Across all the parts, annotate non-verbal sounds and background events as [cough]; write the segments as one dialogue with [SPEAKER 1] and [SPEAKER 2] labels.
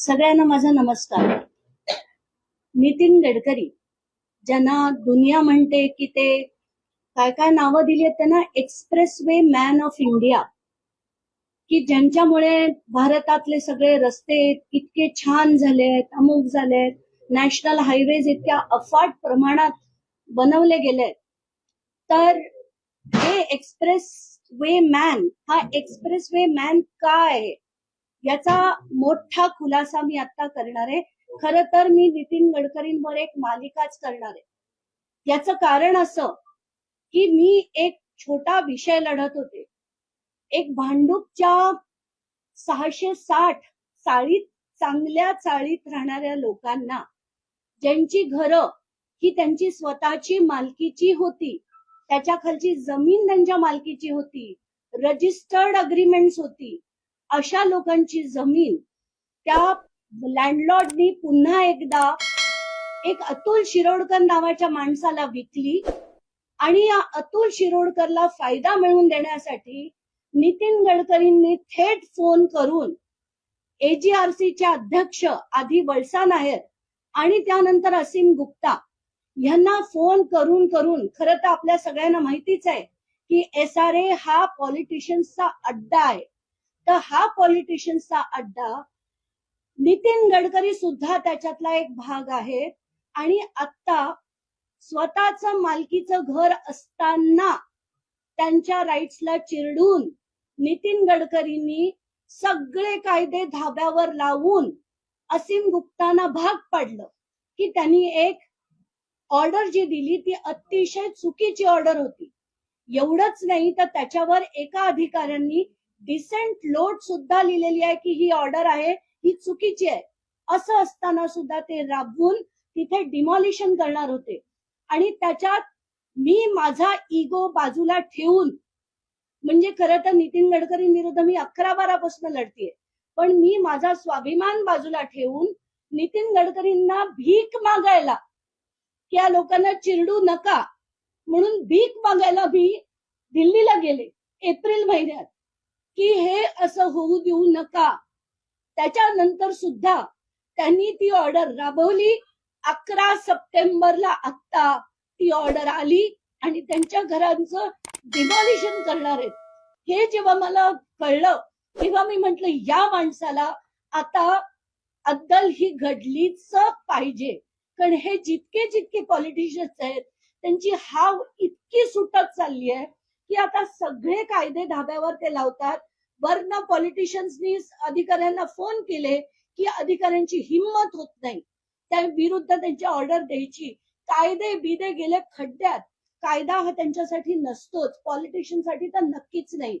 [SPEAKER 1] सगळ्यांना माझा नमस्कार. नितीन गडकरी ज्यांना दुनिया म्हणते की ते काय काय नावं दिली आहेत त्यांना expressway man of India की ज्यांच्यामुळे भारतातले सगळे रस्ते इतके छान झाले आहेत अमुक झाले आहेत नॅशनल हायवेज इतक्या अफाट प्रमाणात बनवले गेले तर हे एक्सप्रेस वे मॅन हा एक्सप्रेस वे मॅन का आहे? याचा मोठा खुलासा मी आता करणार आहे. खर तर मी नितीन गडकरींवर एक मालिकाच करणार आहे. याचं कारण असं की मी एक छोटा विषय लढत होते. एक भांडूपच्या सहाशे साठ चाळीत चांगल्या चाळीत राहणाऱ्या लोकांना ज्यांची घरं ही त्यांची स्वतःची मालकीची होती त्याच्या खालची जमीन त्यांच्या मालकीची होती रजिस्टर्ड अग्रीमेंट्स होती अशा लोकांची जमीन त्या लँडलॉर्डनी पुन्हा एकदा एक अतुल शिरोडकर नावाच्या माणसाला विकली आणि या अतुल शिरोडकरला फायदा मिळवून देण्यासाठी नितीन गडकरींनी थेट फोन करून एजीआरसीचे अध्यक्ष आधी वळसा नायर आणि त्यानंतर असीम गुप्ता यांना फोन करून करून खरं तर आपल्या सगळ्यांना माहितीच आहे की एस आर ए हा पॉलिटिशियन्सचा अड्डा आहे. तर हा पॉलिटिशियन्सचा अड्डा नितीन गडकरी सुद्धा त्याच्यातला एक भाग आहे आणि आता स्वतःच मालकीचं घर असताना त्यांच्या राईट्सला चिरडून नितीन गडकरींनी सगळे कायदे धाब्यावर लावून असीम गुप्ताना भाग पाडलं की त्यांनी एक ऑर्डर जी दिली ती अतिशय चुकीची ऑर्डर होती. एवढंच नाही तर त्याच्यावर एका अधिकाऱ्यांनी डिसेंट लोड सुद्धा लिहिलेली आहे की ही ऑर्डर आहे ही चुकीची आहे. असं असताना सुद्धा ते राबवून तिथे डिमॉलिशन करणार होते. आणि त्याच्यात मी माझा इगो बाजूला ठेवून म्हणजे खरं तर नितीन गडकरी विरुद्ध मी अकरा बारापासून लढतीये. पण मी माझा स्वाभिमान बाजूला ठेवून नितीन गडकरींना भीक मागायला की या लोकांना चिरडू नका. म्हणून भीक मागायला मी दिल्लीला गेले एप्रिल महिन्यात. की हे असं होऊ देऊ नका. त्याच्यानंतर सुद्धा त्यांनी ती ऑर्डर राबवली. अकरा सप्टेंबरला आत्ता ती ऑर्डर आली आणि त्यांच्या घरांचं डिमॉलिशन करणार आहेत. हे जेव्हा मला कळलं तेव्हा मी म्हंटल या माणसाला आता अद्दल ही घडलीच पाहिजे. कारण हे जितके जितके पॉलिटिशियन्स आहेत त्यांची हाव इतकी सुटत चालली आहे की आता सगळे कायदे धाब्यावर ते लावतात वरनं पॉलिटिशियन्सनी अधिकाऱ्यांना फोन केले की अधिकाऱ्यांची हिंमत होत नाही. त्या विरुद्ध त्यांची ऑर्डर द्यायची. कायदे बिदे गेले खड्ड्यात. कायदा हा त्यांच्यासाठी नसतोच. पॉलिटिशियनसाठी तर नक्कीच नाही.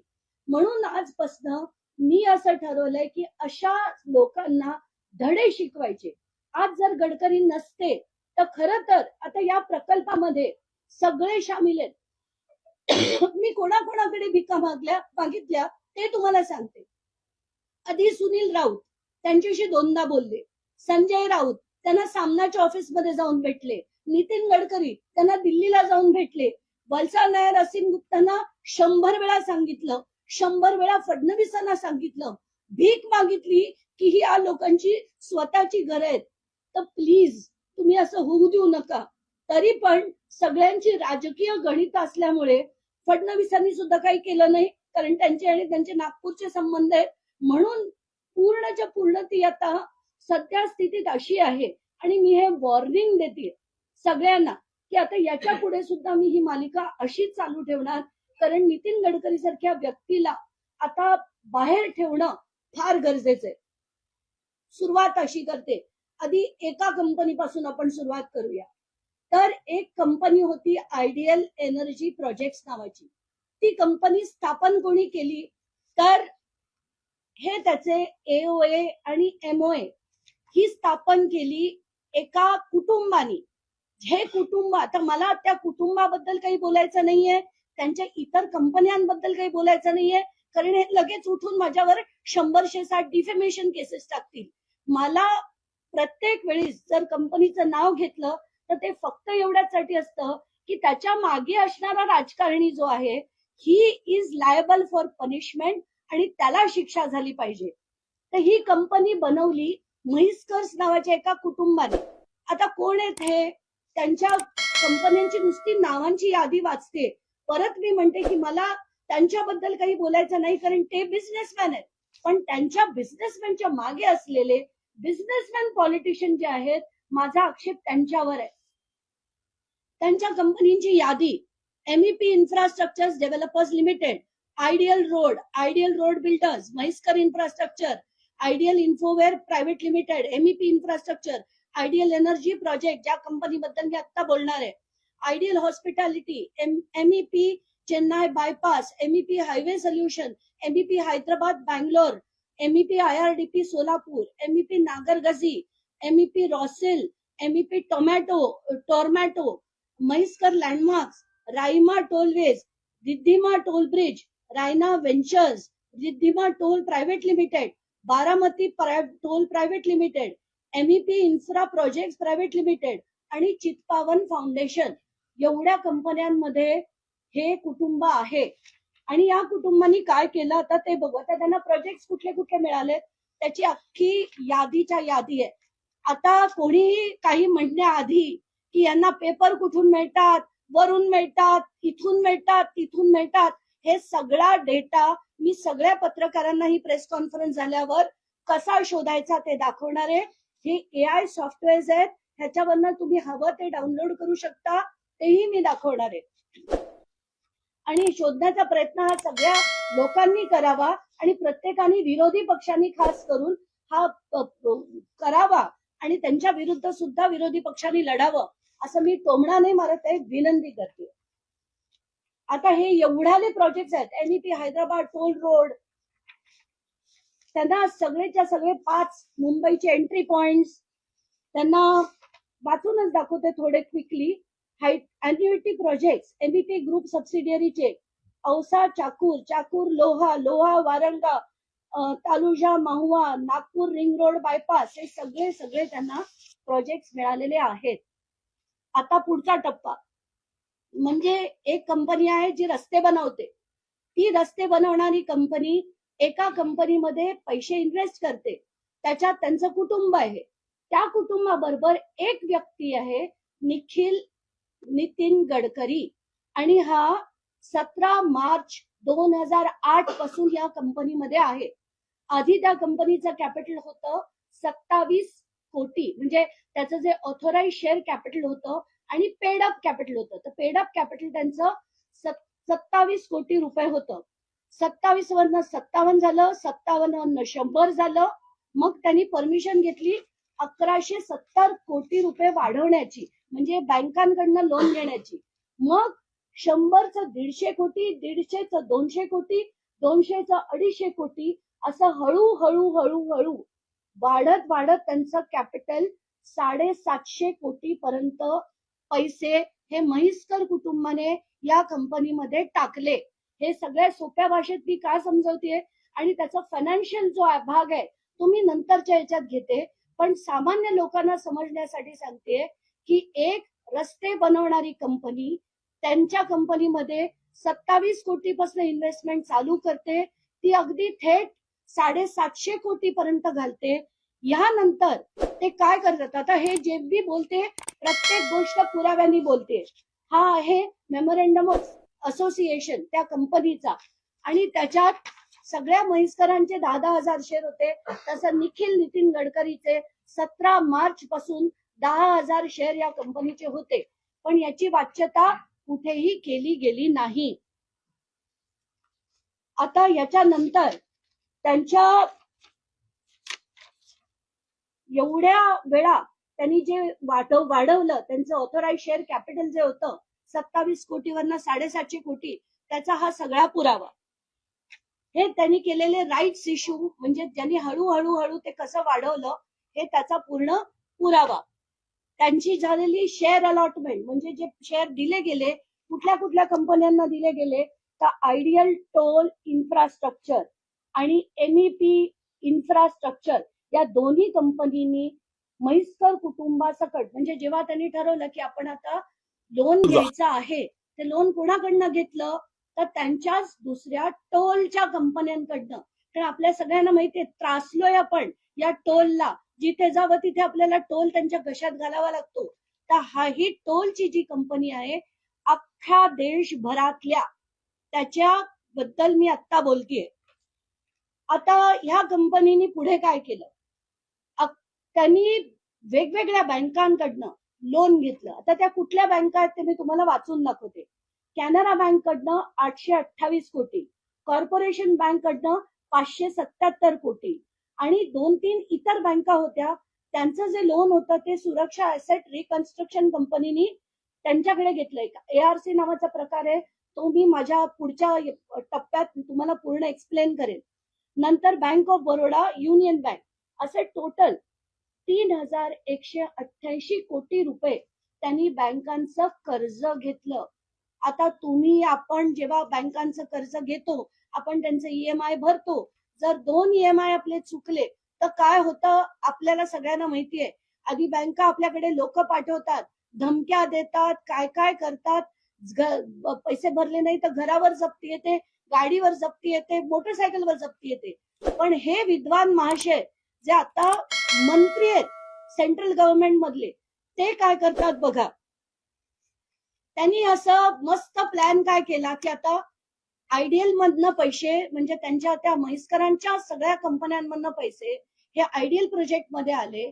[SPEAKER 1] म्हणून आजपासनं मी असं ठरवलंय की अशा लोकांना धडे शिकवायचे. आज जर गडकरी नसते तर खर तर आता या प्रकल्पामध्ये सगळे सामील आहेत. [coughs] मी कोणाकोणाकडे भिका मागल्या मागितल्या? ते तुम्हाला सांगते. आधी सुनील राऊत त्यांच्याशी दोनदा बोलले. संजय राऊत त्यांना सामनाच्या ऑफिसमध्ये जाऊन भेटले. नितीन गडकरी त्यांना दिल्लीला जाऊन भेटले. वलसा नायर असीम गुप्तांना शंभर वेळा सांगितलं. शंभर वेळा फडणवीसांना सांगितलं. भीक मागितली की ही या लोकांची स्वतःची घर आहेत. तर प्लीज तुम्ही असं होऊ देऊ नका. तरी पण सगळ्यांची राजकीय गणित असल्यामुळे फडणवीसांनी सुद्धा काही केलं नाही. कारण त्यांचे आणि त्यांचे नागपूरचे संबंध आहेत. म्हणून पूर्णच्या पूर्ण ती आता सध्या स्थितीत अशी आहे. आणि मी हे वॉर्निंग देते सगळ्यांना की आता याच्यापुढे सुद्धा मी ही मालिका अशीच चालू ठेवणार. कारण नितीन गडकरी सारख्या व्यक्तीला आता बाहेर ठेवणं फार गरजेचं आहे. सुरुवात अशी करते. आधी एका कंपनीपासून आपण सुरुवात करूया. तर एक कंपनी होती आयडियल एनर्जी प्रोजेक्ट नावाची. ती कंपनी स्थापन कोणी केली? तर हे त्याचे एओए आणि एमओए ही स्थापन केली एका कुटुंबानी. हे कुटुंब आता मला त्या कुटुंबाबद्दल काही बोलायचं नाहीये त्यांच्या इतर कंपन्यांबद्दल काही बोलायचं नाहीये कारण हे लगेच उठून माझ्यावर शंभरशे साठ डिफेमेशन केसेस टाकतील. मला प्रत्येक वेळी जर कंपनीचं नाव घेतलं तर ते फक्त एवढ्यासाठी असतं की त्याच्यामागे असणारा राजकारणी जो आहे he is liable for punishment आणि त्याला शिक्षा झाली पाहिजे. तर ही कंपनी बनवली म्हैसकर्स नावाच्या एका कुटुंबाने. आता कोण आहेत हे? त्यांच्या कंपन्यांची नुसती नावांची यादी वाचते. परत मी म्हणते की मला त्यांच्याबद्दल काही बोलायचं नाही कारण ते बिझनेसमॅन आहेत. पण त्यांच्या बिझनेसमॅनच्या मागे असलेले बिझनेसमॅन पॉलिटिशियन जे आहेत माझा आक्षेप त्यांच्यावर आहे. त्यांच्या कंपनीची यादी MEP infrastructure developers limited ideal road ideal road builders Mhaiskar infrastructure ideal infoware private limited MEP infrastructure ideal energy project ज्या कंपनीबद्दल मी आता बोलणार आहे. Ideal hospitality MEP Chennai bypass MEP highway solution MEP Hyderabad Bangalore MEP IRDP Solapur MEP नागरगझी MEP रॉसेल MEP tomato टोर्मॅटो Mhaiskar landmarks Raima tollways Riddhima toll bridge Raina ventures Riddhima toll private limited Baramati toll private limited MEP infra project private limited आणि Chitpavan foundation. एवढ्या कंपन्यांमध्ये हे कुटुंब आहे. आणि या कुटुंबांनी काय केलं? आता ते बघू आता त्यांना प्रोजेक्ट कुठले कुठले मिळाले? त्याची अख्खी यादीच्या यादी आहे. आता कोणीही काही म्हणण्याआधी की यांना पेपर कुठून मिळतात? वरून मिळतात इथून मिळतात तिथून मिळतात. हे सगळा डेटा मी सगळ्या पत्रकारांना ही प्रेस कॉन्फरन्स झाल्यावर कसा शोधायचा ते दाखवणार आहे. हे ए आय सॉफ्टवेअर्स आहेत. ह्याच्यावरनं तुम्ही हवं ते डाउनलोड करू शकता. तेही मी दाखवणार आहे. आणि शोधण्याचा प्रयत्न हा सगळ्या लोकांनी करावा आणि प्रत्येकाने विरोधी पक्षांनी खास करून हा करावा आणि त्यांच्या विरुद्ध सुद्धा विरोधी पक्षांनी लढावं. असं मी टोमणा नाही मारत आहे विनंती करते. आता हे एवढ्याले प्रोजेक्ट आहेत एनईपी हैदराबाद टोल रोड त्यांना सगळेच्या सगळे पाच मुंबईचे एंट्री पॉइंट त्यांना वाचूनच दाखवते थोडे quickly annuity project MEP group सबसिडियरीचे Ausa Chakur Chakur Loha Loha Waranga तालुजा Mahua Nagpur ring road bypass हे सगळे सगळे त्यांना प्रोजेक्ट मिळालेले आहेत. आता पुढचा टप्पा. म्हणजे एक कंपनी आहे जी रस्ते बनवते. ती रस्ते बनवणारी कंपनी एका कंपनीमध्ये पैसे इन्व्हेस्ट करते. त्याच्यात त्यांचं कुटुंब आहे. त्या कुटुंबाबरोबर एक व्यक्ती आहे निखिल नितीन गडकरी. आणि हा सतरा मार्च दोन हजार आठपासून या कंपनीमध्ये आहे. आधी त्या कंपनीचं कॅपिटल होतं सत्तावीस कोटी. म्हणजे त्याचं जे ऑथोराइज शेअर कॅपिटल होतं आणि पेड अप कॅपिटल होतं. तर पेड अप कॅपिटल त्यांचं सत्तावीस कोटी रुपये होतं. सत्तावीस वरनं सत्तावन्न झालं सत्तावन्न वरनं शंभर झालं. मग त्यांनी परमिशन घेतली अकराशे सत्तर कोटी रुपये वाढवण्याची. म्हणजे बँकांकडनं लोन घेण्याची. मग शंभरचं दीडशे कोटी दीडशेचं दोनशे कोटी दोनशेचं अडीचशे कोटी असं हळूहळू हळूहळू वाढत वाढत त्यांचं कॅपिटल साडेसातशे कोटी पर्यंत पैसे हे म्हैसकर कुटुंबाने या कंपनीमध्ये टाकले. हे सगळ्या सोप्या भाषेत मी का समजवते आणि त्याचा फायनान्शियल जो भाग आहे तो मी नंतरच्या याच्यात घेते. पण सामान्य लोकांना समजण्यासाठी सांगते की एक रस्ते बनवणारी कंपनी त्यांच्या कंपनीमध्ये सत्तावीस कोटीपासून इन्व्हेस्टमेंट चालू करते. ती अगदी थेट साडेसातशे कोटी पर्यंत घालते. यानंतर ते काय करतात? आता हे जे बी बोलते प्रत्येक गोष्ट पुराव्यानी बोलते. हा आहे मेमोरेंडम ऑफ असोसिएशन त्या कंपनीचा आणि त्याच्यात सगळ्या म्हैसकरांचे दहा दहा हजार शेअर होते. तसं निखिल नितीन गडकरीचे सतरा मार्च पासून दहा हजार शेअर या कंपनीचे होते. पण याची वाच्यता कुठेही केली गेली नाही. आता याच्यानंतर त्यांच्या एवढ्या वेळा त्यांनी जे वाढव वाढवलं त्यांचं ऑथोराईज शेअर कॅपिटल जे होतं सत्तावीस कोटीवरनं साडेसातशे कोटी त्याचा हा सगळा पुरावा. हे त्यांनी केलेले राईट्स इश्यू म्हणजे ज्यांनी हळूहळू हळू ते कसं वाढवलं हे त्याचा पूर्ण पुरावा. त्यांची झालेली शेअर अलॉटमेंट म्हणजे जे शेअर दिले गेले कुठल्या कुठल्या कंपन्यांना दिले गेले तर आयडियल टोल इन्फ्रास्ट्रक्चर आणि एमईपी इन्फ्रास्ट्रक्चर या दोन्ही कंपनीनी म्हैसकर कुटुंबासकट म्हणजे जेव्हा त्यांनी ठरवलं की आपण आता लोन घ्यायचं आहे ते लोन कोणाकडनं घेतलं? तर त्यांच्याच दुसऱ्या टोलच्या कंपन्यांकडनं. कारण आपल्या सगळ्यांना माहितीये त्रासलोय आपण या टोलला. जिथे जावं तिथे आपल्याला टोल त्यांच्या घशात घालावा लागतो. तर हा ही टोलची जी कंपनी आहे अख्ख्या देशभरातल्या त्याच्याबद्दल मी आता बोलतेय. आता ह्या कंपनीने पुढे काय केलं? त्यांनी वेगवेगळ्या बँकांकडनं लोन घेतलं. आता त्या कुठल्या बँका आहेत ते मी तुम्हाला वाचून दाखवते. कॅनरा बँक कडनं आठशे अठ्ठावीस कोटी कॉर्पोरेशन बँक कडनं पाचशे सत्याहत्तर कोटी आणि दोन तीन इतर बँका होत्या. त्यांचं जे लोन होतं ते सुरक्षा ऍसेट रिकन्स्ट्रक्शन कंपनीनी त्यांच्याकडे घेतलंय. एआरसी नावाचा प्रकार आहे. तो मी माझ्या पुढच्या टप्प्यात तुम्हाला पूर्ण एक्सप्लेन करेन. नंतर bank of Baroda union bank असे टोटल तीन हजार एकशे अठ्ठ्याऐंशी कोटी रुपये त्यांनी बँकांचं कर्ज घेतलं. आता तुम्ही आपण जेव्हा बँकांचं कर्ज घेतो आपण त्यांचं ईएमआय भरतो. जर दोन ईएमआय आपले चुकले तर काय होतं आपल्याला सगळ्यांना माहितीये. आधी बँका आपल्याकडे लोक पाठवतात धमक्या देतात काय काय करतात पैसे भरले नाही तर घरावर जप्ती येते. गाडीवर जप्ती येते मोटरसायकलवर जप्ती येते. पण हे विद्वान महाशय जे आता मंत्री आहेत सेंट्रल गव्हर्नमेंट मधले ते काय करतात बघा. त्यांनी असं मस्त प्लॅन काय केला की आता आयडियल मधनं पैसे म्हणजे त्यांच्या त्या म्हैसकरांच्या सगळ्या कंपन्यांमधनं पैसे हे आयडियल प्रोजेक्टमध्ये आले.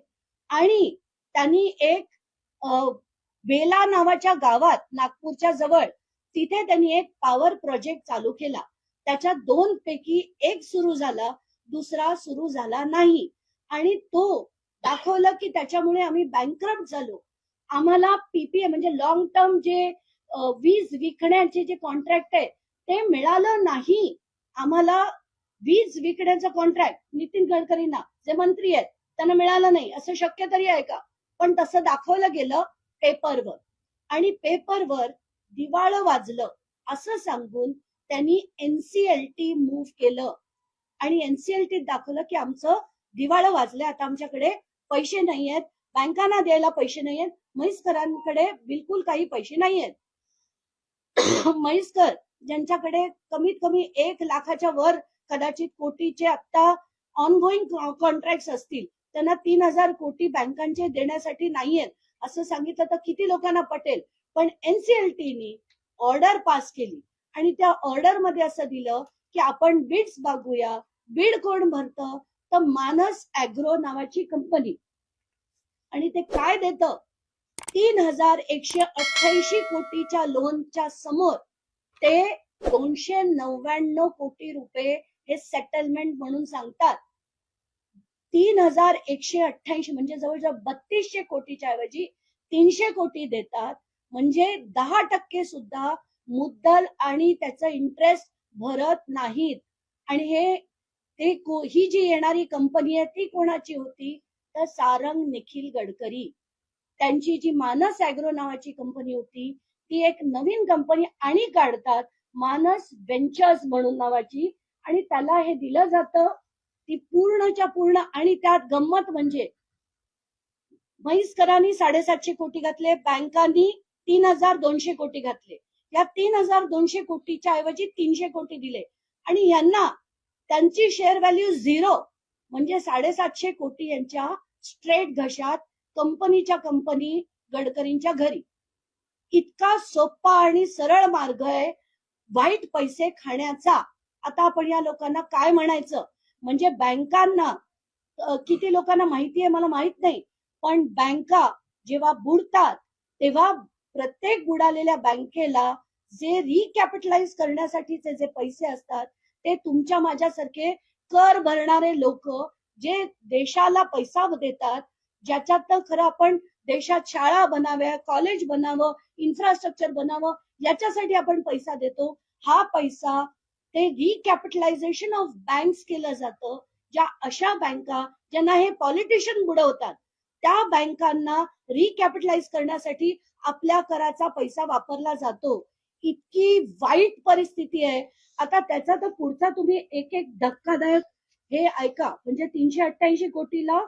[SPEAKER 1] आणि त्यांनी एक अ, बेला नावाच्या गावात नागपूरच्या जवळ तिथे त्यांनी एक पॉवर प्रोजेक्ट चालू केला. त्याच्यात दोन पैकी एक सुरू झाला दुसरा सुरू झाला नाही. आणि तो दाखवलं की त्याच्यामुळे आम्ही बँकरप्ट झालो. आम्हाला पीपीए म्हणजे लॉंग टर्म जे वीज विकण्याचे जे कॉन्ट्रॅक्ट आहे ते मिळालं नाही. आम्हाला वीज विकण्याचं कॉन्ट्रॅक्ट नितीन गडकरींना जे मंत्री आहेत त्यांना मिळालं नाही. असं शक्य तरी आहे का? पण तसं दाखवलं गेलं पेपरवर आणि पेपरवर दिवाळ वाजलं असं सांगून त्यांनी एनसीएलटी मूव्ह केलं. आणि एनसीएलटी दाखवलं की आमचं दिवाळं वाजलं आता आमच्याकडे पैसे नाही आहेत बँकांना द्यायला पैसे नाही आहेत म्हैसकरांकडे बिलकुल काही पैसे नाही आहेत [coughs] म्हैसकर ज्यांच्याकडे कमीत कमी एक लाखाच्या वर कदाचित कोटीचे आता ऑनगोईंग कॉन्ट्रॅक्ट असतील त्यांना तीन हजार कोटी बँकांचे देण्यासाठी नाहीयेत. असं सांगितलं तर किती लोकांना पटेल? पण एनसीएलटीनी ऑर्डर पास केली. आणि त्या ऑर्डरमध्ये असं दिलं की आपण बिड्स बघूया. बीड कोण भरतं? तर मानस अॅग्रो नावाची कंपनी आणि ते काय देतं? तीन हजार एकशे अठ्ठ्याऐंशी कोटीच्या लोनच्या समोर ते दोनशे नव्याण्णव कोटी रुपये हे सेटलमेंट म्हणून सांगतात. तीन हजार एकशे अठ्ठ्याऐंशी म्हणजे जवळजवळ बत्तीसशे कोटीच्या ऐवजी तीनशे कोटी देतात. म्हणजे दहा टक्के सुद्धा मुद्दल आणि त्याचा इंटरेस्ट भरत नाहीत. आणि हे ते ही जी येणारी कंपनी आहे ती कोणाची होती? तर सारंग निखिल गडकरी. त्यांची जी मानस अॅग्रो नावाची कंपनी होती ती एक नवीन कंपनी आणि काढतात मानस वेंचर्स म्हणून नावाची. आणि त्याला हे दिलं जातं ती पूर्णच्या पूर्ण आणि त्यात गंमत म्हणजे म्हैसकरांनी साडेसातशे कोटी घातले बँकांनी तीन हजार दोनशे कोटी घातले. या तीन हजार दोनशे कोटीच्या ऐवजी तीनशे कोटी दिले. आणि यांना त्यांची शेअर व्हॅल्यू झिरो म्हणजे साडेसातशे कोटी यांच्या स्ट्रेट घशात कंपनीच्या कंपनी गडकरींच्या घरी. इतका सोपा आणि सरळ मार्ग आहे वाईट पैसे खाण्याचा. आता आपण या लोकांना काय म्हणायचं? म्हणजे बँकांना किती लोकांना माहिती आहे मला माहीत नाही. पण बँका जेव्हा बुडतात तेव्हा प्रत्येक बुडालेल्या बँकेला जे रिकॅपिटलाइज करण्यासाठीचे जे पैसे असतात ते तुमच्या माझ्यासारखे कर भरणारे लोक जे देशाला पैसा देतात ज्याच्यात तर खरं आपण देशात शाळा बनाव्या कॉलेज बनावं इन्फ्रास्ट्रक्चर बनावं याच्यासाठी आपण पैसा देतो. हा पैसा ते रिकॅपिटलायझेशन ऑफ बँक्स केलं जातं ज्या अशा बँका ज्यांना हे पॉलिटिशियन बुडवतात. त्या बँकांना रिकॅपिटलाइज करण्यासाठी आपल्या कराचा पैसा वापरला जातो. इतकी वाईट परिस्थिती आहे. आता त्याचा तर पुढचा तुम्ही एक एक धक्कादायक हे ऐका. म्हणजे तीनशे अठ्ठ्याऐंशी कोटीला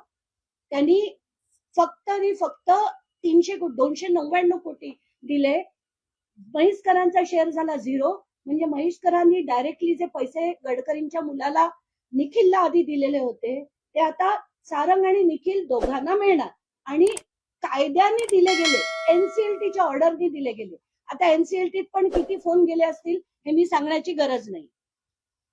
[SPEAKER 1] त्यांनी फक्त आणि फक्त तीनशे दोनशे नव्याण्णव कोटी दिले. महेशकरांचा शेअर झाला झिरो म्हणजे महेशकरांनी डायरेक्टली जे पैसे गडकरींच्या मुलाला निखिलला आधी दिलेले होते ते आता सारंग आणि निखिल दोघांना मिळणार. आणि कायद्याने दिले गेले. एनसीएलटीच्या ऑर्डरने दिले गेले. आता एनसीएलटीत पण किती फोन गेले असतील हे मी सांगण्याची गरज नाही.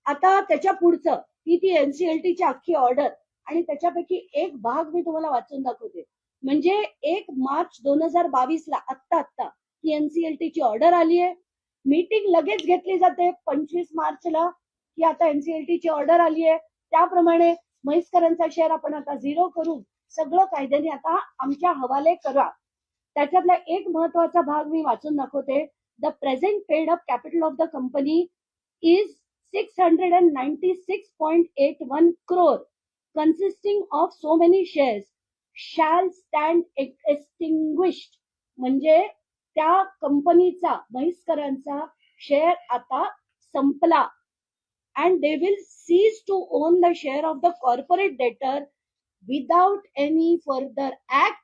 [SPEAKER 1] आता त्याच्या पुढचं ती ती एनसीएलटीची अख्खी ऑर्डर आणि त्याच्यापैकी एक भाग मी तुम्हाला वाचून दाखवते. म्हणजे एक मार्च दोन हजार बावीस ला आत्ता आत्ता ही एनसीएलटीची ऑर्डर आली आहे मीटिंग लगेच घेतली जाते पंचवीस मार्चला की आता एनसीएलटीची ऑर्डर आली आहे त्याप्रमाणे म्हैसकरांचा शेअर आपण आता झिरो करून सगळं कायद्याने आता आमच्या हवाले करा. त्याच्यातला एक महत्त्वाचा भाग मी वाचून दाखवते. The present paid up capital of the company is six hundred and ninety six point eight one crore consisting of so many shares shall stand extinguished म्हणजे त्या कंपनीचा बहिष्करांचा शेअर आता संपला. And they will cease to own the share of the corporate debtor without any further act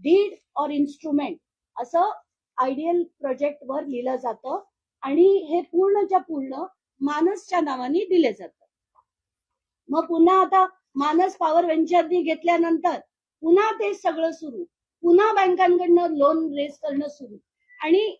[SPEAKER 1] deed or instrument असं ideal project वर लिहिलं जातं. आणि हे पूर्णच्या पूर्ण मानसच्या नावाने दिले जातं. मग पुन्हा आता मानस पॉवर व्हेंचरनी घेतल्यानंतर पुन्हा ते सगळं सुरू. पुन्हा बँकांकडनं लोन रेस करणं सुरू. आणि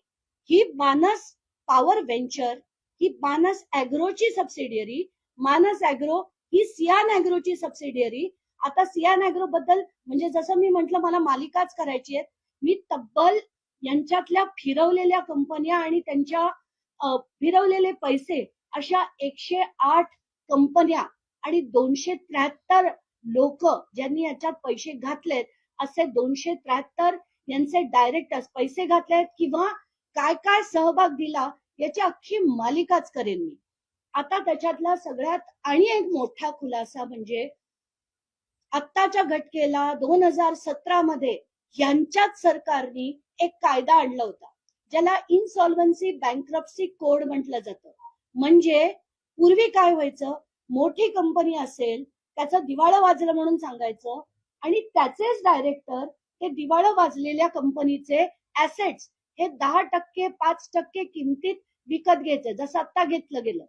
[SPEAKER 1] ही मानस पॉवर व्हेंचर ही मानस अॅग्रोची सबसिडियरी मानस अॅग्रो ही सियान अॅग्रोची सबसिडियरी आता सियान अॅग्रो बद्दल म्हणजे जसं मी म्हंटल मला मालिकाच करायची आहे मी तब्बल यांच्यातल्या फिरवलेल्या कंपन्या आणि त्यांच्या फिरवलेले पैसे अशा एकशे आठ कंपन्या आणि दोनशे त्र्याहत्तर लोक ज्यांनी याच्यात पैसे घातलेत असे दोनशे त्र्याहत्तर यांचे डायरेक्टर्स पैसे घातलेत किंवा काय काय सहभाग दिला याची अख्खी मालिकाच करेन मी. आता त्याच्यातला सगळ्यात आणि एक मोठा खुलासा म्हणजे आत्ताच्या घटकेला दोन हजार सतरा मध्ये यांच्याच सरकारने एक कायदा आणला होता ज्याला इन्सॉल्व्हन्सी बँक्रप्सी कोड म्हटलं जातं. म्हणजे पूर्वी काय व्हायचं? मोठी कंपनी असेल त्याचं दिवाळं वाजलं म्हणून सांगायचं आणि त्याचेच डायरेक्टर ते दिवाळं वाजलेल्या कंपनीचे ऍसेट्स हे दहा टक्के पाच टक्के किमतीत विकत घ्यायचे जसं आता घेतलं गेलं.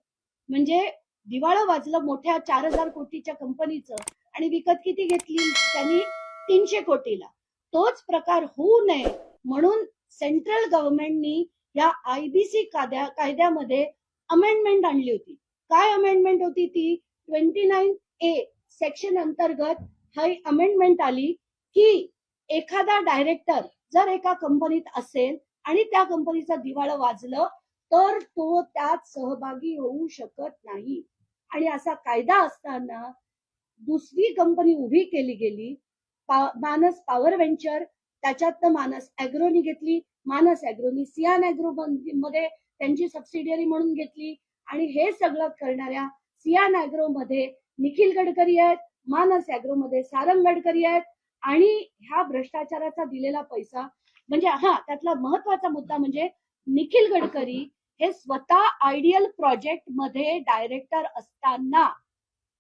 [SPEAKER 1] म्हणजे दिवाळं वाजलं मोठ्या चार हजार कोटीच्या कंपनीचं आणि विकत किती घेतली? त्यांनी तीनशे कोटीला. तोच प्रकार होऊ नये म्हणून सेंट्रल गव्हर्नमेंटनी या आयबीसी कायद्या कायद्यामध्ये अमेंडमेंट आणली होती. काय अमेंडमेंट होती ती? ट्वेंटी नाईन ए सेक्शन अंतर्गत ही अमेंडमेंट आली की एखादा डायरेक्टर जर एका कंपनीत असेल आणि त्या कंपनीचं दिवाळं वाजलं तर तो त्यात सहभागी होऊ शकत नाही. आणि असा कायदा असताना दुसरी कंपनी उभी केली गेली. पा- मानस पॉवर व्हेंचर त्याच्यात मानस अॅग्रोनी घेतली. मानस अॅग्रोनी सियान अॅग्रो मध्ये त्यांची सबसिडियरी म्हणून घेतली. आणि हे सगळं करणाऱ्या सियान अॅग्रो मध्ये निखिल गडकरी आहेत मानस अॅग्रो मध्ये सारंग गडकरी आहेत. आणि ह्या भ्रष्टाचाराचा दिलेला पैसा म्हणजे हा त्यातला महत्त्वाचा मुद्दा म्हणजे निखिल गडकरी हे स्वतः आयडियल प्रोजेक्टमध्ये डायरेक्टर असताना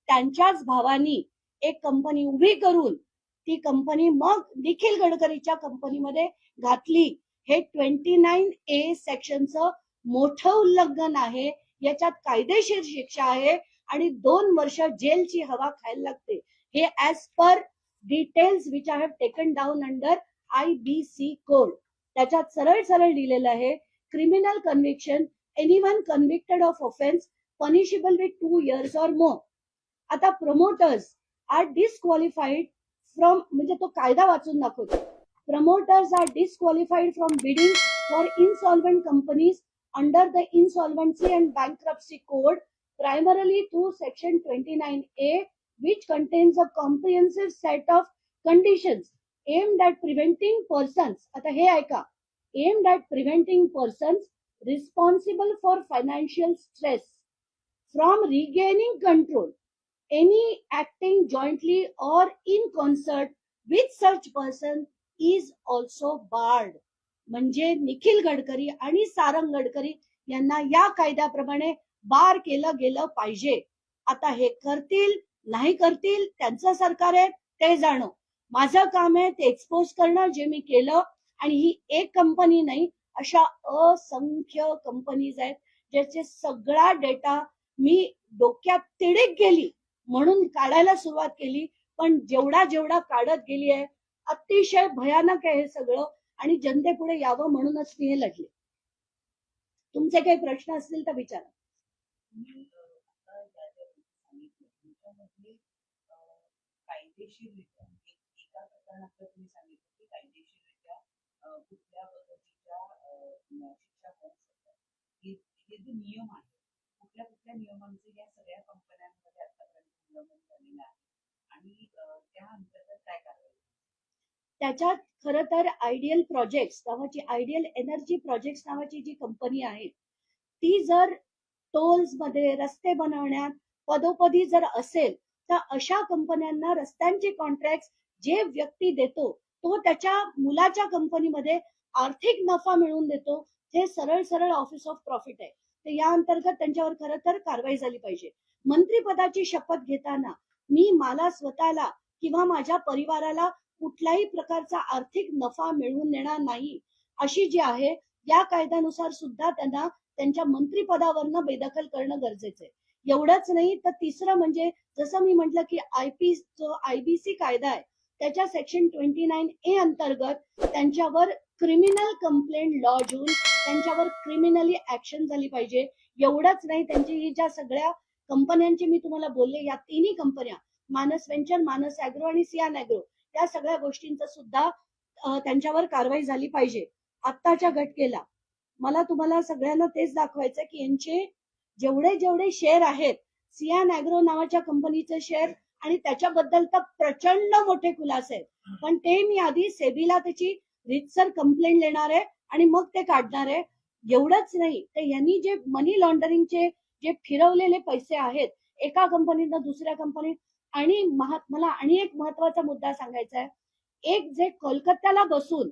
[SPEAKER 1] त्यांच्याच भावानी एक कंपनी उभी करून ती कंपनी मग निखिल गडकरीच्या कंपनीमध्ये घातली. हे ट्वेंटी नाईन ए सेक्शनचं मोठं उल्लंघन आहे. याच्यात कायदेशीर शिक्षा आहे आणि दोन वर्ष जेलची हवा खायला लागते. हे as per details which I have taken down under I B C code त्याच्यात सरळ सरळ लिहिलेलं आहे criminal conviction any one convicted of offence punishable with two years or more आता प्रमोटर्स आर डिस्क्वालिफाईड फ्रॉम म्हणजे तो कायदा वाचून दाखवतो promoters are disqualified from bidding for insolvent companies under the insolvency and bankruptcy code primarily through section 29a which contains a comprehensive set of conditions aimed at preventing persons आता हे ऐका aimed at preventing persons responsible for financial stress from regaining control any acting jointly or in concert with such person is also barred. म्हणजे निखिल गडकरी आणि सारंग गडकरी यांना या कायद्याप्रमाणे बार केलं गेलं पाहिजे. आता हे करतील नाही करतील त्यांचं सरकार आहे ते जाणो. माझं काम आहे ते एक्सपोज करणं जे मी केलं. आणि ही एक कंपनी नाही अशा असंख्य कंपनीज आहेत ज्याचे सगळा डेटा मी डोक्यात तिडीक गेली. म्हणून काढायला सुरुवात केली. पण जेवढा जेवढा काढत गेली आहे अतिशय भयानक आहे हे सगळं आणि जनतेपुढे यावं म्हणूनच मी हे लढले. तुमचे काही प्रश्न असतील तर विचारा.
[SPEAKER 2] हे जे नियम आहेत कुठल्या कुठल्या नियमांचे या सगळ्या कंपन्यांमध्ये आतापर्यंत
[SPEAKER 1] त्याच्यात खर तर आयडियल प्रोजेक्ट्स नावाची आयडियल एनर्जी प्रोजेक्ट्स नावाची जी कंपनी आहे ती जर टोल्समध्ये रस्ते बनवण्यात पदोपदी जर असेल तर अशा कंपन्यांना रस्त्यांचे कॉन्ट्रॅक्ट जे व्यक्ती देतो तो त्याच्या मुलाच्या कंपनीमध्ये आर्थिक नफा मिळवून देतो. हे सरळ सरळ ऑफिस ऑफ प्रॉफिट आहे. तर या अंतर्गत त्यांच्यावर खरं तर कारवाई झाली पाहिजे. मंत्रीपदाची शपथ घेताना मी मला स्वतःला किंवा माझ्या परिवाराला कुठल्याही प्रकारचा आर्थिक नफा मिळवून देणार नाही अशी जी आहे या कायद्यानुसार सुद्धा त्यांना त्यांच्या मंत्रीपदावरनं बेदखल करणं गरजेचं आहे. एवढंच नाही तर तिसरं म्हणजे जसं मी म्हटलं की आयपी जो आयबीसी कायदा आहे त्याच्या सेक्शन ट्वेंटी नाईन ए अंतर्गत त्यांच्यावर क्रिमिनल कंप्लेंट लॉज होऊन त्यांच्यावर क्रिमिनली ऍक्शन झाली पाहिजे. एवढंच नाही त्यांची ही ज्या सगळ्या कंपन्यांची मी तुम्हाला बोलले या तिन्ही कंपन्या मानस वेंचर मानस अॅग्रो आणि सियान अॅग्रो या सगळ्या गोष्टींचा सुद्धा त्यांच्यावर कारवाई झाली पाहिजे. आत्ताच्या घटकेला. मला तुम्हाला सगळ्यांना तेच दाखवायचं की यांचे जेवढे जेवढे शेअर आहेत सियान अॅग्रो नावाच्या कंपनीचे शेअर आणि त्याच्याबद्दल तर प्रचंड मोठे खुलासे आहेत. पण ते मी आधी सेबीला त्याची रितसर कंप्लेंट देणार आहे आणि मग ते काढणार आहे. एवढंच नाही तर यांनी जे मनी लॉन्डरिंगचे जे फिरवलेले पैसे आहेत एका कंपनीनं दुसऱ्या कंपनीत आणि मला आणि एक महत्त्वाचा मुद्दा सांगायचा आहे. एक जे कोलकात्याला बसून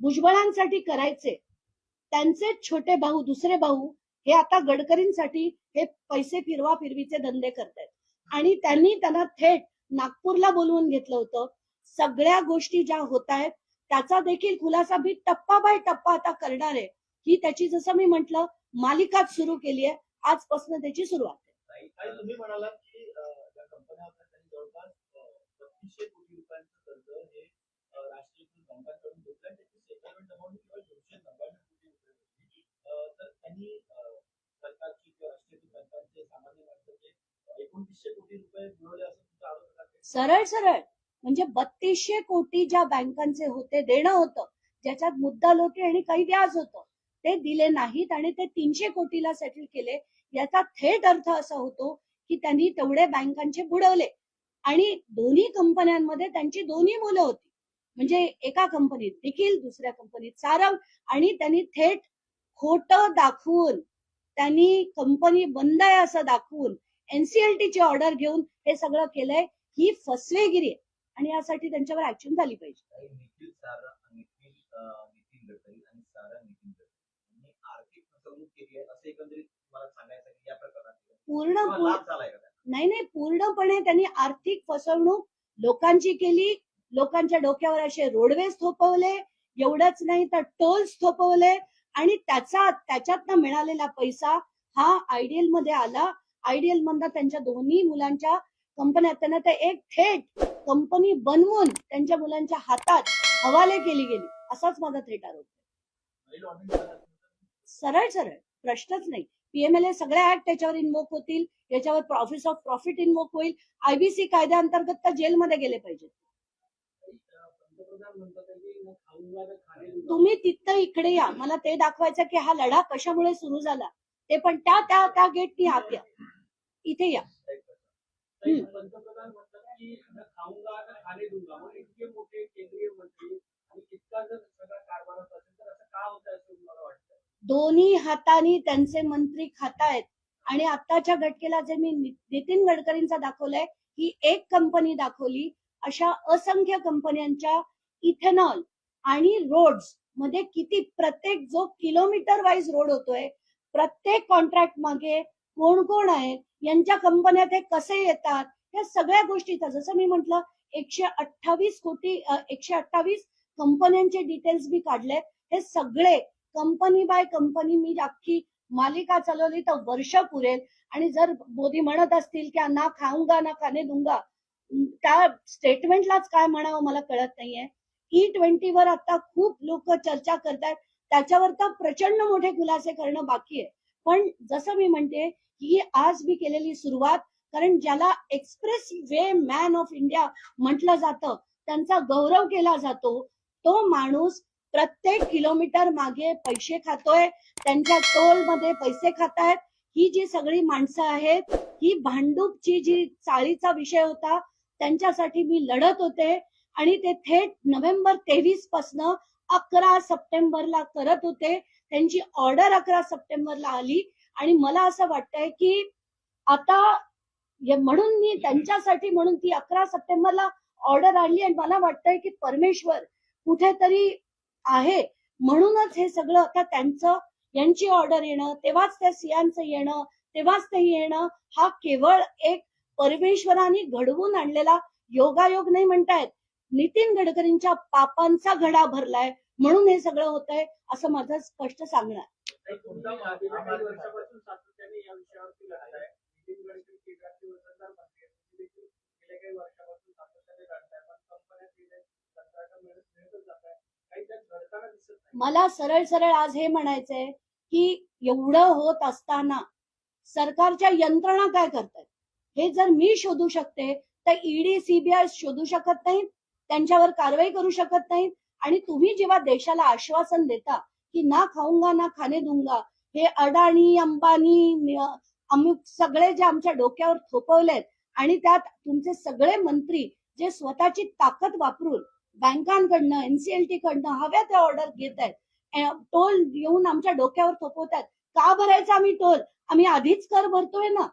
[SPEAKER 1] भुजबळांसाठी करायचे त्यांचे छोटे भाऊ दुसरे भाऊ हे आता गडकरींसाठी हे पैसे फिरवा फिरवीचे धंदे करतायत. आणि त्यांनी त्यांना थेट नागपूरला बोलवून घेतलं होतं. सगळ्या गोष्टी ज्या होत आहेत त्याचा देखील खुलासा मी टप्पा बाय टप्पा आता करणार आहे. ही त्याची जसं मी म्हंटल मालिकाच सुरू केली आहे. आजपासून त्याची सुरुवात
[SPEAKER 3] तुम्ही म्हणालात की अं, ज्या कंपन्या होत्या त्यांनी जवळपास अं, बत्तीसशे कोटी रुपयांचं कर्ज हे अं, राष्ट्रीयकृत बँकांकडून घेतलं आणि त्याची सेटलमेंट अमाऊंट केवळ दोनशे नव्याण्णव कोटी रुपये होती अं, तर त्यांनी अं, सरकारची किंवा राष्ट्रीयकृत बँकांचे सामान्य माणसाचे एकोणतीसशे कोटी रुपये मिळवले असं तुमचा आरोप होता की?
[SPEAKER 1] सरळ सरळ. म्हणजे बत्तीसशे कोटी ज्या बँकांचे होते देणं होतं ज्याच्यात मुद्दल होते आणि काही व्याज होतं ते दिले नाहीत आणि ते तीनशे कोटीला सेटल केले. याचा थेट अर्थ असा होतो की त्यांनी तेवढे बँकांचे बुडवले. आणि दोन्ही कंपन्यांमध्ये त्यांची दोन्ही मुलं होती. म्हणजे एका कंपनीत निखिल दुसऱ्या कंपनीत सारव आणि त्यांनी थेट खोट दाखवून त्यांनी कंपनी बंद आहे असं दाखवून एनसीएलटीची ऑर्डर घेऊन हे सगळं केलंय ही फसवेगिरी आहे. आणि यासाठी त्यांच्यावर ऍक्शन झाली पाहिजे.
[SPEAKER 3] आर्थिक फसवणूक केली आहे असं एकंदरीत
[SPEAKER 1] पूर्ण? नाही नाही पूर्णपणे त्यांनी आर्थिक फसवणूक लोकांची केली. लोकांच्या डोक्यावर असे रोडवेज थोपवले. एवढंच नाही तर टोल्स थोपवले. आणि त्याचा त्याच्यातनं मिळालेला पैसा हा आयडियलमध्ये आला. आयडियल मधनं त्यांच्या दोन्ही मुलांच्या कंपन्यात त्यांना ते एक थेट कंपनी बनवून त्यांच्या मुलांच्या हातात हवाले केली गेली. असाच माझा थेट आरोप
[SPEAKER 3] तर
[SPEAKER 1] सरळ सरळ प्रश्नच नाही. पीएमएलए सगळ्या ऍक्ट त्याच्यावर इन्वोक होतील याच्यावर ऑफिस ऑफ प्रॉफिट इन्वोक होईल. आयबीसी कायद्याअंतर्गत तर जेलमध्ये गेले पाहिजे. तुम्ही तिथं इकडे या. मला ते दाखवायचं की हा लढा कशामुळे सुरू झाला. ते पण त्या त्या त्या गेटनी आत या. इथे या.
[SPEAKER 3] पंतप्रधान
[SPEAKER 1] दोन्ही हातानी त्यांचे मंत्री खातायत. आणि आताच्या घटकेला जे मी नितीन गडकरींचा दाखवलंय ही एक कंपनी दाखवली. अशा असंख्य कंपन्यांच्या इथेनॉल आणि रोड्समध्ये किती प्रत्येक जो किलोमीटर वाईज रोड होतोय प्रत्येक कॉन्ट्रॅक्ट मागे कोण कोण आहेत यांच्या कंपन्या ते कसे येतात या सगळ्या गोष्टीचा जसं मी म्हंटल एकशे अठ्ठावीस कोटी एकशे अठ्ठावीस कंपन्यांचे डिटेल्स मी काढले हे सगळे कंपनी बाय कंपनी मी अख्खी मालिका चालवली तर वर्ष पुरेल. आणि जर मोदी म्हणत असतील की ना खाऊंगा ना खाणे दुंगा त्या स्टेटमेंटलाच काय म्हणावं मला कळत नाहीये. ई ट्वेंटीवर आता खूप लोक चर्चा करतात त्याच्यावर तर प्रचंड मोठे खुलासे करणं बाकी आहे. पण जसं मी म्हणते ही आज मी केलेली सुरुवात कारण ज्याला expressway man of India म्हटलं जातं त्यांचा गौरव केला जातो तो माणूस प्रत्येक किलोमीटर मागे पैसे खातोय त्यांच्या टोलमध्ये पैसे खातायत. ही जी सगळी माणसं आहेत ही भांडूपची जी चाळीचा विषय होता त्यांच्यासाठी मी लढत होते आणि ते थेट नोव्हेंबर तेवीस पासन अकरा सप्टेंबरला करत होते. त्यांची ऑर्डर अकरा सप्टेंबरला आली आणि मला असं वाटतंय की आता म्हणून मी त्यांच्यासाठी म्हणून ती अकरा सप्टेंबरला ऑर्डर आणली आणि मला वाटतंय की परमेश्वर कुठेतरी आहे. म्हणूनच हे सगळं आता त्यांचं यांची ऑर्डर येणं तेव्हाच त्या सियांचं येणं तेव्हाच ते येणं हा केवळ एक परमेश्वराने घडवून आणलेला योगायोग नाही म्हणतायत. नितीन गडकरींच्या पापांचा घडा भरलाय. म्हणून हे सगळं होत आहे असं माझं स्पष्ट सांगणं मला सरळ सरळ आज हे म्हणायचंय की एवढं होत असताना सरकारच्या यंत्रणा काय करतात हे जर मी शोधू शकते तर ईडी सीबीआय शोधू शकत नाहीत त्यांच्यावर कारवाई करू शकत नाहीत आणि तुम्ही जेव्हा देशाला आश्वासन देता की ना खाऊंगा ना खाणे दुंगा हे अडाणी अंबानी अमुक सगळे जे आमच्या डोक्यावर थोपवलेत आणि त्यात तुमचे सगळे मंत्री जे स्वतःची ताकद वापरून बँकांकडनं एनसीएलटी कडनं हव्या त्या ऑर्डर घेत आहेत टोल येऊन आमच्या डोक्यावर थोपवतात का भरायचा आम्ही टोल? आम्ही आधीच कर भरतोय ना.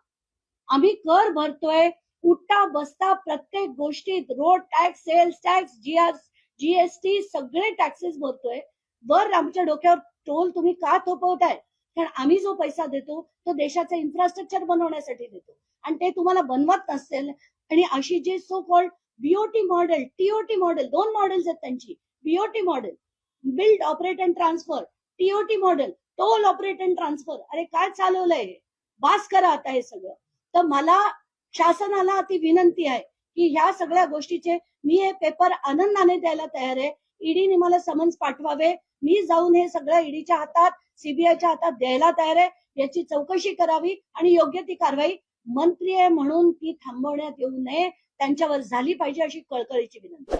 [SPEAKER 1] आम्ही कर भरतोय. उठता बसता प्रत्येक गोष्टीत road tax sales tax GR GST सगळे टॅक्सेस भरतोय. वर आमच्या डोक्यावर टोल तुम्ही का थोपवताय कारण आम्ही जो पैसा देतो तो देशाचं इन्फ्रास्ट्रक्चर बनवण्यासाठी देतो. आणि ते तुम्हाला बनवत नसेल आणि अशी जी so called BOT model TOT model दोन मॉडेल्स आहेत त्यांची. BOT model build operate and transfer TOT model toll operate and transfer अरे काय चालवलंय हे? बास करा आता हे सगळं. तर मला शासनाला ती विनंती आहे की ह्या सगळ्या गोष्टीचे मी हे पेपर आनंदाने द्यायला तयार आहे. ईडीने मला समन्स पाठवावे. मी जाऊन हे सगळं ईडीच्या हातात सीबीआयच्या हातात द्यायला तयार आहे. याची चौकशी करावी आणि योग्य ती कारवाई मंत्री आहे म्हणून ती थांबवण्यात येऊ नये. त्यांच्यावर झाली पाहिजे अशी कळकळीची विनंती.